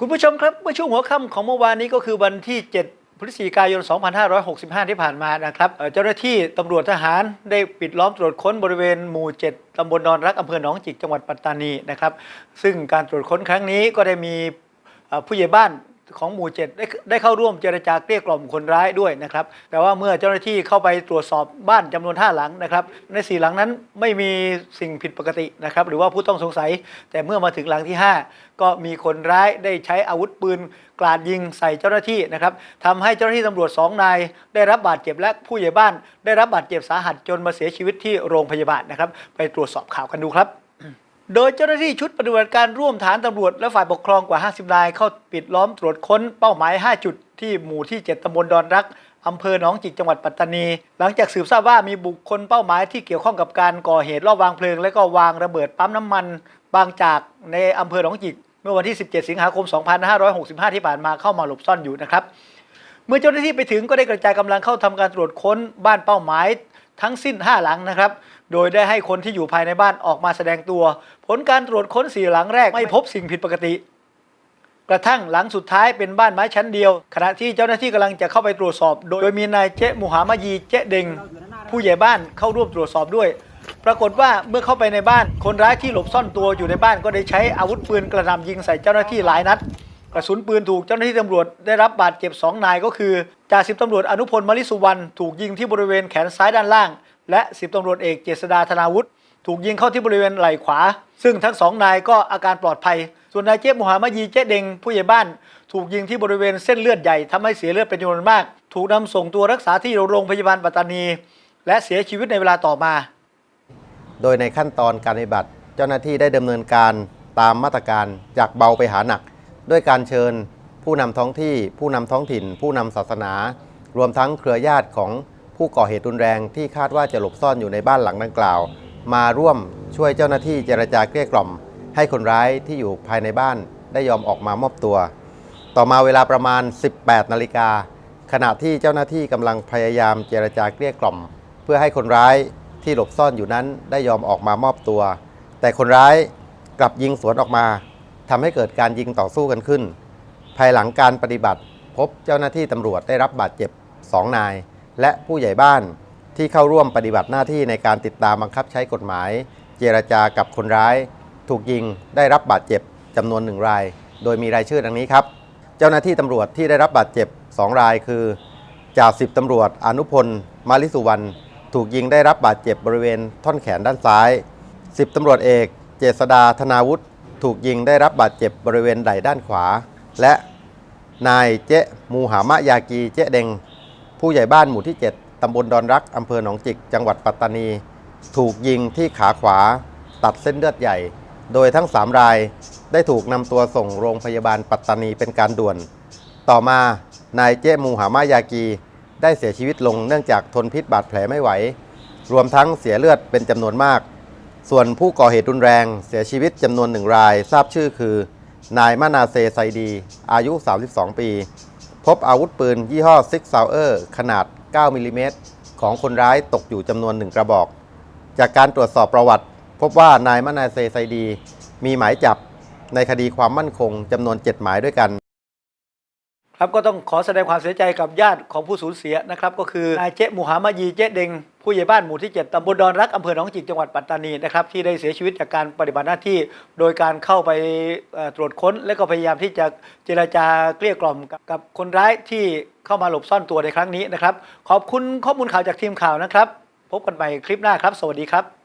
คุณผู้ชมครับเมื่อช่วงหัวค่ำของเมื่อวานนี้ก็คือวันที่ 7 พฤศจิกายน 2565 ที่ผ่านมานะครับเจ้าหน้าที่ตำรวจทหารได้ปิดล้อมตรวจค้นบริเวณหมู่ 7ตำบลดอนรักอำเภอหนองจิกจังหวัดปัตตานีนะครับ ซึ่งการตรวจค้นครั้งนี้ก็ได้มีผู้ใหญ่บ้าน ของหมู่7ได้ได้เข้าร่วมเจรจาเกลี้ยกล่อมคนร้ายด้วยนะครับ แต่ว่าเมื่อเจ้าหน้าที่เข้าไปตรวจสอบบ้านจำนวน5หลังนะครับ ในสี่หลังนั้นไม่มีสิ่งผิดปกตินะครับ หรือว่าผู้ต้องสงสัย แต่เมื่อมาถึงหลังที่ 5 ก็มีคนร้ายได้ใช้อาวุธปืนกราดยิงใส่เจ้าหน้าที่นะครับทำให้เจ้าหน้าที่ตำรวจสองนาย ได้รับบาดเจ็บและผู้ใหญ่บ้าน ได้รับบาดเจ็บสาหัสจนมาเสียชีวิตที่โรงพยาบาลนะครับ ไปตรวจสอบข่าวกันดูครับ โดยเจ้าหน้าที่ชุดปฏิบัติการร่วมฐานตำรวจและฝ่ายปกครองกว่า 50 นายเข้าปิดล้อมตรวจค้นเป้าหมาย 5 จุดที่หมู่ที่ 7ตำบลดอนรักอำเภอหนองจิกจังหวัดปัตตานี หลังจากสืบทราบว่ามีบุคคลเป้าหมายที่เกี่ยวข้องกับการก่อเหตุรอบวางเพลิง และก็วางระเบิดปั๊มน้ำมัน บางจากในอำเภอหนองจิก เมื่อวันที่ 17 สิงหาคม 2565 ที่ผ่านมาเข้ามาหลบซ่อนอยู่นะครับเมื่อเจ้าหน้าที่ไปถึงก็ได้กระจายกำลังเข้าทำการตรวจค้นบ้านเป้าหมาย ทั้งสิ้น 5 หลังนะครับ โดยได้ให้คนที่อยู่ภายในบ้านออกมาแสดงตัว ผลการตรวจค้นสี่หลังแรกไม่พบสิ่งผิดปกติ กระทั่งหลังสุดท้ายเป็นบ้านไม้ชั้นเดียว ขณะที่เจ้าหน้าที่กำลังจะเข้าไปตรวจสอบ โดยมีนายเจ๊มูหามายีเจ๊เดงผู้ใหญ่บ้านเข้าร่วมตรวจสอบด้วย ปรากฏว่าเมื่อเข้าไปในบ้าน คนร้ายที่หลบซ่อนตัวอยู่ในบ้านก็ได้ใช้อาวุธปืนกระหน่ำยิงใส่เจ้าหน้าที่หลายนัด กระสุนปืนถูกเจ้าหน้าที่ตำรวจได้รับบาดเจ็บสองนายก็คือจ่าสิบตำรวจอนุพลมลิสุวรรณถูกยิงที่บริเวณแขนซ้ายด้านล่าง และสิบตำรวจเอกเจษดาธนาวุฒิถูกยิงเข้าที่บริเวณไหล่ขวา ซึ่งทั้งสองนายก็อาการปลอดภัย ส่วนนายเจ๊มูฮามายีเจ๊เดงผู้ใหญ่บ้าน ถูกยิงที่บริเวณเส้นเลือดใหญ่ทำให้เสียเลือดเป็นจำนวนมาก ถูกนำส่งตัวรักษาที่โรงพยาบาลปัตตานี และเสียชีวิตในเวลาต่อมา โดยในขั้นตอนการปฏิบัติ เจ้าหน้าที่ได้ดำเนินการตามมาตรการจากเบาไปหาหนัก ด้วยการเชิญผู้นำท้องที่ ผู้นำท้องถิ่น ผู้นำศาสนา รวมทั้งเครือญาติของผู้ก่อเหตุรุนแรงที่คาดว่าจะหลบซ่อนอยู่ในบ้านหลังดังกล่าว มาร่วมช่วยเจ้าหน้าที่เจรจาเกลี้ยกล่อม ให้คนร้ายที่อยู่ภายในบ้านได้ยอมออกมามอบตัว ต่อมาเวลาประมาณ 18 นาฬิกาขณะที่เจ้าหน้าที่กำลังพยายามเจรจาเกลี้ยกล่อม เพื่อให้คนร้ายที่หลบซ่อนอยู่นั้นได้ยอมออกมามอบตัว แต่คนร้ายกลับยิงสวนออกมา ทำให้เกิดการยิงต่อสู้กันขึ้น ภายหลังการปฏิบัติพบเจ้าหน้าที่ตำรวจได้รับบาดเจ็บ 2 นาย และผู้ใหญ่บ้านที่เข้าร่วมปฏิบัติหน้าที่ในการติดตามบังคับใช้กฎหมาย เจรจากับคนร้าย ถูกยิงได้รับบาดเจ็บจำนวนหนึ่งราย โดยมีรายชื่อดังนี้ครับ เจ้าหน้าที่ตำรวจที่ได้รับบาดเจ็บ 2 รายคือจ่าสิบตำรวจอนุพล มาลิสุวรรณถูกยิงได้รับบาดเจ็บบริเวณท่อนแขนด้านซ้าย 10ตำรวจเอก เจษดาธนาวุฒิ ถูกยิงได้รับบาดเจ็บบริเวณไหล่ด้านขวา และนายเจ๊มูหามะยากีเจ๊เดง ผู้ใหญ่บ้านหมู่ที่ 7 ตำบลดอนรัก อำเภอหนองจิก จังหวัดปัตตานี ถูกยิงที่ขาขวา ตัดเส้นเลือดใหญ่ โดยทั้ง 3 รายได้ถูกนำตัวส่งโรงพยาบาลปัตตานีเป็นการด่วน ต่อมานายเจ๊มูหามายากี ได้เสียชีวิตลงเนื่องจากทนพิษบาดแผลไม่ไหว รวมทั้งเสียเลือดเป็นจำนวนมาก ส่วนผู้ก่อเหตุรุนแรงเสียชีวิตจำนวนหนึ่งราย ทราบชื่อคือ นายมานาเซไซดี อายุ 32 ปี พบอาวุธปืนยี่ห้อซิกซาวเออร์ขนาด 9 มิลลิเมตรของคนร้ายตกอยู่จำนวนหนึ่งกระบอก จากการตรวจสอบประวัติ พบว่านายมานาเซไซดี มีหมายจับในคดีความมั่นคงจำนวน 7 หมายด้วยกัน ครับก็ต้องขอแสดงความเสียใจกับญาติของผู้สูญเสียนะครับก็คือนายเจ๊มูฮามายีเจ๊เดงผู้ใหญ่บ้านหมู่ที่ 7ตำบลดอนรักอำเภอหนองจิกจังหวัดปัตตานีนะครับที่ได้เสียชีวิตจากการปฏิบัติหน้าที่ โดยการเข้าไปตรวจค้น และก็พยายามที่จะเจรจาเกลี้ยกล่อมกับคนร้ายที่เข้ามาหลบซ่อนตัวในครั้งนี้นะครับ ขอบคุณข้อมูลข่าวจากทีมข่าวนะครับ พบกันใหม่คลิปหน้าครับ สวัสดีครับ